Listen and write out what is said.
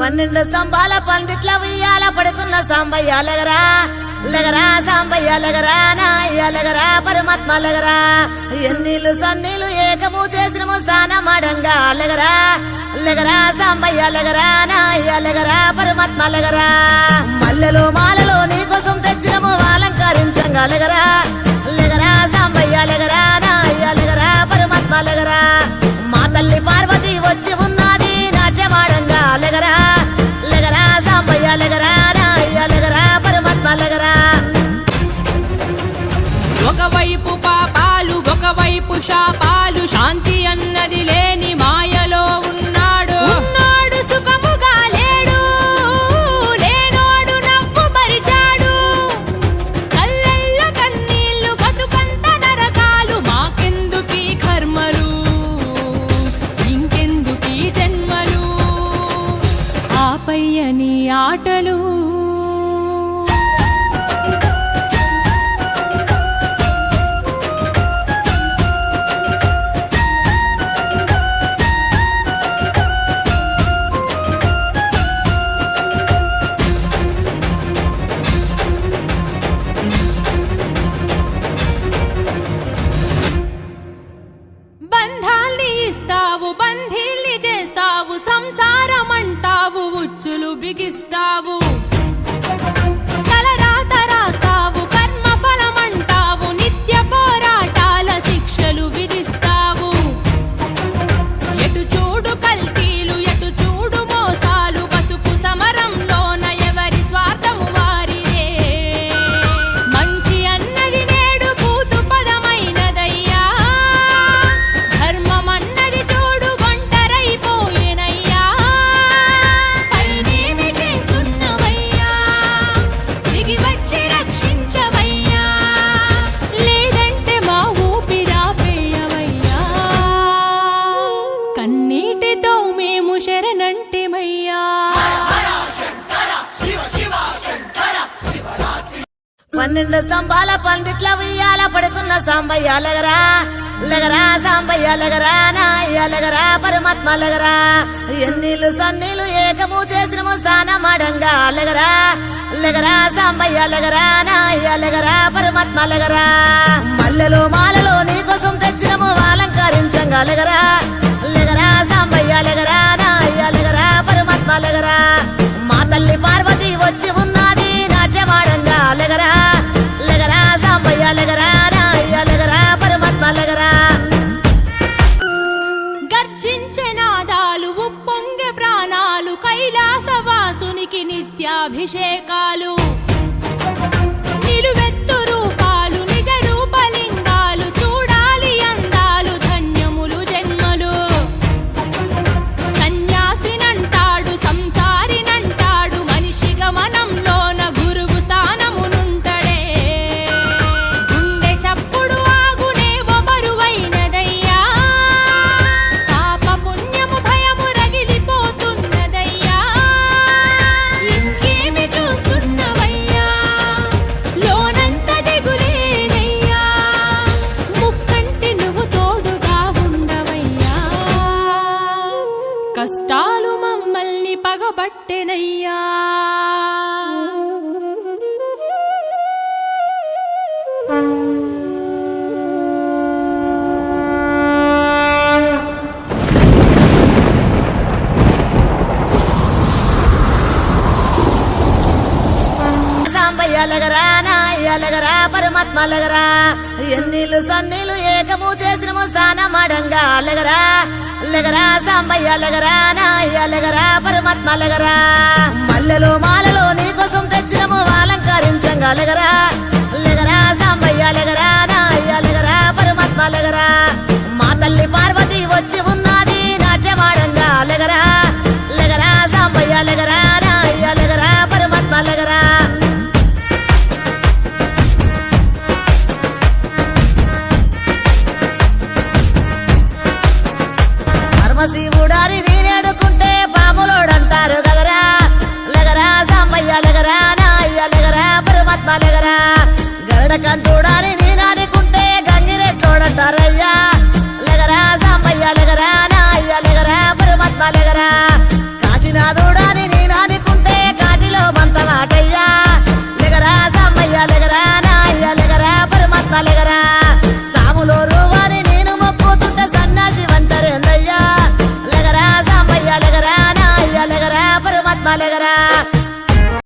పన్నెండు స్తంభాల పందిట్ల ఉయ్యాల పడుకున్న సాంబయ్య లగరా లగరా సాంబయ్య లగరా నాయ్య లగరా పరమాత్మ లగరా. ఎన్నీళ్ళు సన్నీళ్ళు ఏకము చేసినము స్నానమాడంగా లగరా లగరా సాంబయ్య లగరా నాయ్య లగరా పరమాత్మ లగరా. మల్లెలు మాలలో నీకోసం తెచ్చినము అలంకరించంగా లగరా. శాపాలు శాంతి అన్నది లేని మాయలో ఉన్నాడు. ఉన్నాడు సుఖముగా లేడు లేనోడు నవ్వు మరిచాడు. కళ్ళల్లో కన్నీళ్ళు బతుకంత నరకాలు మాకెందుకీ కర్మలు? ఇంకెందుకీ జన్మలు? ఆపయ్యని ఆటలు పన్నెండు స్తంభాల పందిట్ల ఉయ్యాల పడుకున్న సాంబయ్య లగరా లగరా సాంబయ్య లగరా నాయ్య లగరా పరమాత్మ లగరా. ఎన్నీళ్ళు సన్నీళ్ళు ఏకము చేసినము స్నానమాడంగా లగరా లగరా సాంబయ్య లగరా నాయ్య లగరా పరమాత్మ లగరా. మల్లెలు మాలలో నీకోసం తెచ్చినము అలంకరించంగా లగరా లగరా సాంబయ్య లగరా నాయ్య లగరా పరమాత్మ లగరా. అభిషేకాలు. బట్టెనయ్యా. పగబట్టెనయ్యా సాంబయ్య లగరా నాయ్య లగరా పరమాత్మ లగరా ఎన్నీళ్ళు సన్నీళ్ళు ఏకము చేసినము స్నానమాడంగా లగరా లగరా సాంబయ్య లగరా నాయ అలగరా పరమాత్మ అలగరా మల్లెలో మాలలో నీకోసం తెచ్చినము అలంకరించంగా. అలగరా లగరా సాంబయ్య అలగరా నాయ అలగరా పరమాత్మ లగరా పరమాత్మ లగరా గరుడ కంటూడారి నీరాడుకుంటే గంగిరెట్టోడంటారయ్యా. లెగరా సాంబయ్య లెగరా నా నాయ్య లెగరా పరమాత్మ లెగరా. కాశీనాథుడాని